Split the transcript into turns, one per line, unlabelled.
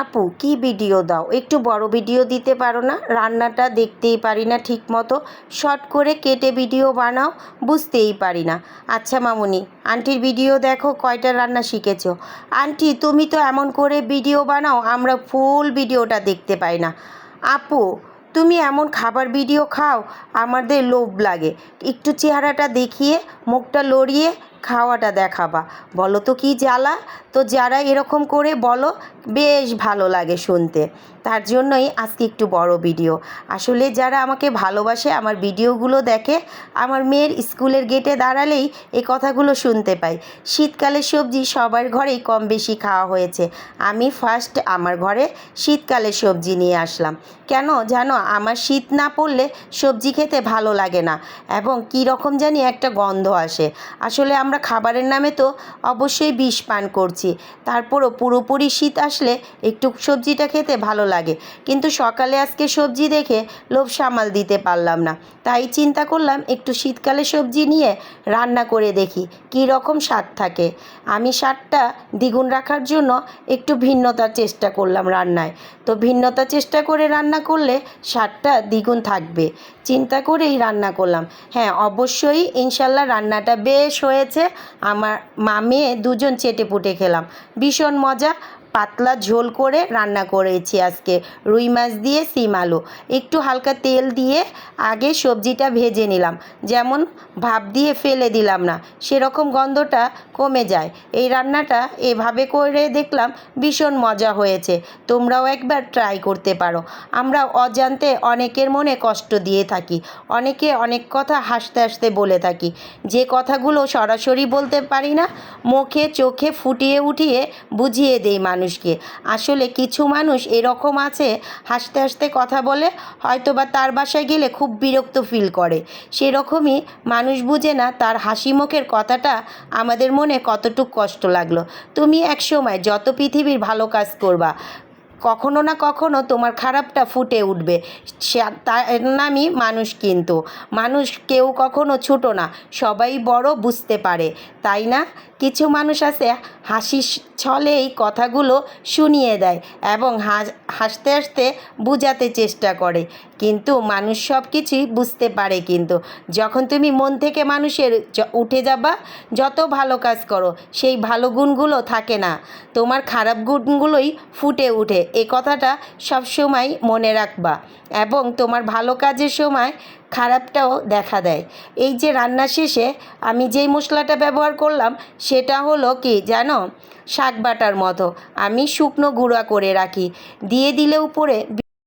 আপু, কি ভিডিও দাও? একটু বড় ভিডিও দিতে পারো না? রান্নাটা দেখতেই পারি না ঠিক মতো শর্ট করে কেটে ভিডিও বানাও, বুঝতেই পারি না। আচ্ছা মামুনি, আন্টির ভিডিও দেখো, কয়টা রান্না শিখেছো? আন্টি, তুমি তো এমন করে ভিডিও বানাও, আমরা ফুল ভিডিওটা দেখতে পাই না। আপু, তুমি এমন খাবার ভিডিও খাও, আমাদের লোভ লাগে। একটু চেহারাটা দেখিয়ে, মুখটা লড়িয়ে খাওয়াটা দেখাবা। বলো তো কি জ্বালা? তো যারা এরকম করে বলো, বেশ ভালো লাগে শুনতে। তার জন্যই আজকে একটু বড় ভিডিও। আসলে যারা আমাকে ভালোবাসে, আমার ভিডিওগুলো দেখে, আমার মেয়ের স্কুলের গেটে দাঁড়ালেই এই কথাগুলো শুনতে পাই। শীতকালে সবজি সবার ঘরেই কম বেশি খাওয়া হয়েছে। আমি ফার্স্ট আমার ঘরে শীতকালে সবজি নিয়ে আসলাম। কেন জানো? আমার শীত না পড়লে সবজি খেতে ভালো লাগে না। এবং কী রকম জানি একটা গন্ধ আসে। আসলে আমরা খাবারের নামে তো অবশ্যই বিষ পান করছি। তারপরও পুরোপুরি শীত আসলে একটু সবজিটা খেতে ভালো লাগে। কিন্তু সকালে আজকে সবজি দেখে লোভ সামাল দিতে পারলাম না। তাই চিন্তা করলাম একটু শীতকালে সবজি নিয়ে রান্না করে দেখি, কী রকম স্বাদ থাকে। আমি স্বাদটা দ্বিগুণ রাখার জন্য একটু ভিন্নতার চেষ্টা করলাম রান্নায়। তো ভিন্নতা চেষ্টা করে রান্না করলে স্বাদটা দ্বিগুণ থাকবে। চিন্তা করেই রান্না করলাম। হ্যাঁ অবশ্যই ইনশাল্লাহ রান্নাটা বেশ হয়েছে। আমার মা মেয়ে দুজন চেটে পুটে খেলাম। ভীষণ মজা। পাতলা ঝোল করে রান্না করেছি আজকে। রুই মাছ দিয়ে সিম আলু। একটু হালকা তেল দিয়ে আগে সবজিটা ভেজে নিলাম। যেমন ভাপ দিয়ে ফেলে দিলাম না, সেরকম গন্ধটা কমে যায়। এই রান্নাটা এভাবে করে দেখলাম ভীষণ মজা হয়েছে। তোমরাও একবার ট্রাই করতে পারো। আমরা অজান্তে অনেকের মনে কষ্ট দিয়ে থাকি, অনেকে অনেক কথা হাসতে হাসতে বলে থাকি। যে কথাগুলো সরাসরি বলতে পারি না, মুখে চোখে ফুটিয়ে উঠিয়ে বুঝিয়ে দেই মানুষকে। আসলে কিছু মানুষ এরকম আছে, হাসতে হাসতে কথা বলে হয়তো বা তার বাসায় গেলে খুব বিরক্ত ফিল করে। সেরকমই মানুষ বুঝে না তার হাসি মুখের কথাটা আমাদের মনে কতটুক কষ্ট লাগল। তুমি এক সময় যত পৃথিবীর ভালো কাজ করবা কখনো না কখনো তোমার খারাপটা ফুটে উঠবে। সে তার নামই মানুষ কিন্তু। মানুষ কেউ কখনো ছোটো না, সবাই বড় বুঝতে পারে, তাই না? কিছু মানুষ আছে হাসি ছলেই কথাগুলো শুনিয়ে দেয় এবং হাস- হাসতে হাসতে বুঝাতে চেষ্টা করে। কিন্তু মানুষ সব কিছুই বুঝতে পারে কিন্তু। যখন তুমি মন থেকে মানুষের উঠে যাবা, যত ভালো কাজ করো, সেই ভালো গুণগুলো থাকে না। তোমার খারাপ গুণগুলোই ফুটে উঠে এ কথাটা সবসময় মনে রাখবা। এবং তোমার ভালো কাজের সময় খারাপটাও দেখা দেয়। এই যে রান্না শেষে আমি যেই মশলাটা ব্যবহার করলাম, সেটা হলো কি জানো? শাক বাটার মতো। আমি শুকনো গুঁড়া করে রাখি। দিয়ে দিলে উপরে